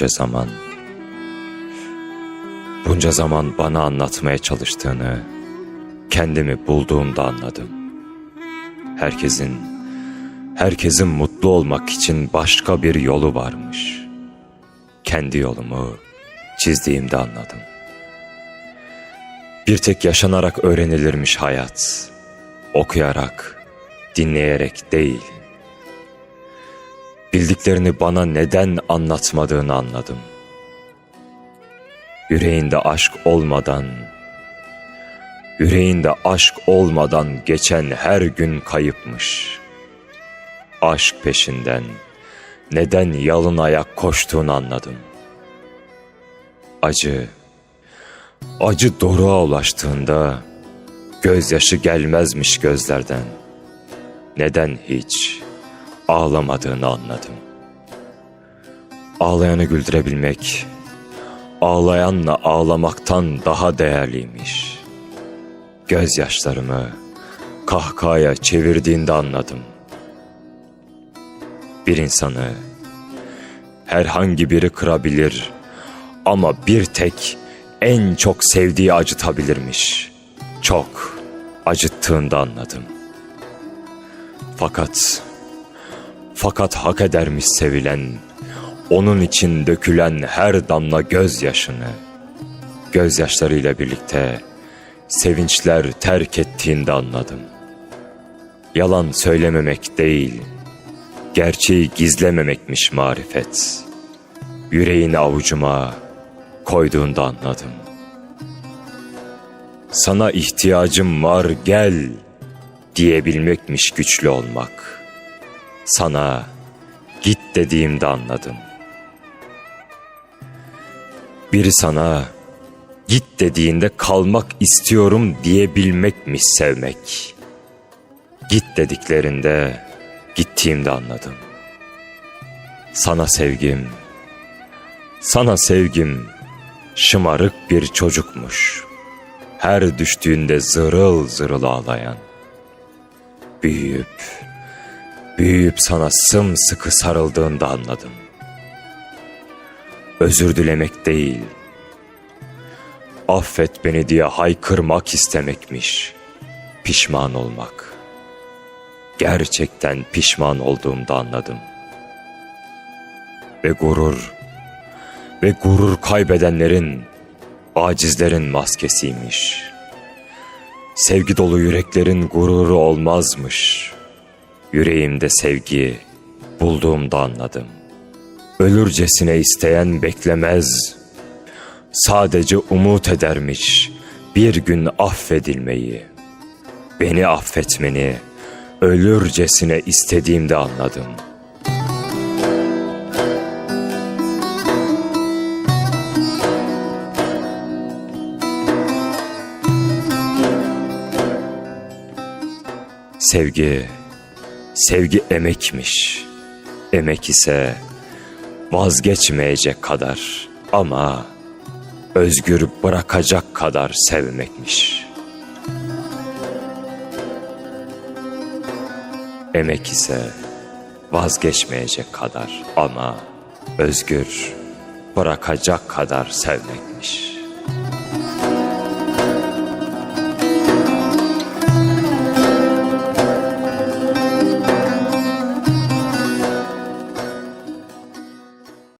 Bunca zaman, bunca zaman bana anlatmaya çalıştığını kendimi bulduğumda anladım. Herkesin, herkesin mutlu olmak için başka bir yolu varmış. Kendi yolumu çizdiğimde anladım. Bir tek yaşanarak öğrenilirmiş hayat. Okuyarak, dinleyerek değil. Bildiklerini bana neden anlatmadığını anladım. Yüreğinde aşk olmadan, yüreğinde aşk olmadan geçen her gün kayıpmış. Aşk peşinden neden yalın ayak koştuğunu anladım. Acı, acı doruğa ulaştığında gözyaşı gelmezmiş gözlerden. Neden hiç ağlamadığını anladım. Ağlayanı güldürebilmek, ağlayanla ağlamaktan daha değerliymiş. Gözyaşlarımı kahkahaya çevirdiğinde anladım. Bir insanı herhangi biri kırabilir ama bir tek en çok sevdiği acıtabilirmiş. Çok acıttığında anladım. Fakat fakat hak edermiş sevilen, onun için dökülen her damla gözyaşını, gözyaşlarıyla birlikte sevinçler terk ettiğinde anladım. Yalan söylememek değil, gerçeği gizlememekmiş marifet. Yüreğini avucuma koyduğunda anladım. Sana ihtiyacım var gel diyebilmekmiş güçlü olmak. Sana git dediğimde anladım. Biri sana git dediğinde kalmak istiyorum diyebilmekmiş sevmek. Git dediklerinde gittiğimde anladım. Sana sevgim, sana sevgim şımarık bir çocukmuş. Her düştüğünde zırıl zırıl ağlayan. Büyüyüp, büyüyüp sana sımsıkı sarıldığında anladım. Özür dilemek değil, affet beni diye haykırmak istemekmiş, pişman olmak. Gerçekten pişman olduğumda anladım. Ve gurur, ve gurur kaybedenlerin, acizlerin maskesiymiş. Sevgi dolu yüreklerin gururu olmazmış. Yüreğimde sevgi bulduğumda anladım. Ölürcesine isteyen beklemez. Sadece umut edermiş bir gün affedilmeyi. Beni affetmeni ölürcesine istediğimde anladım.'' Sevgi, sevgi emekmiş. Emek ise vazgeçmeyecek kadar ama özgür bırakacak kadar sevmekmiş. Emek ise vazgeçmeyecek kadar ama özgür bırakacak kadar sevmekmiş.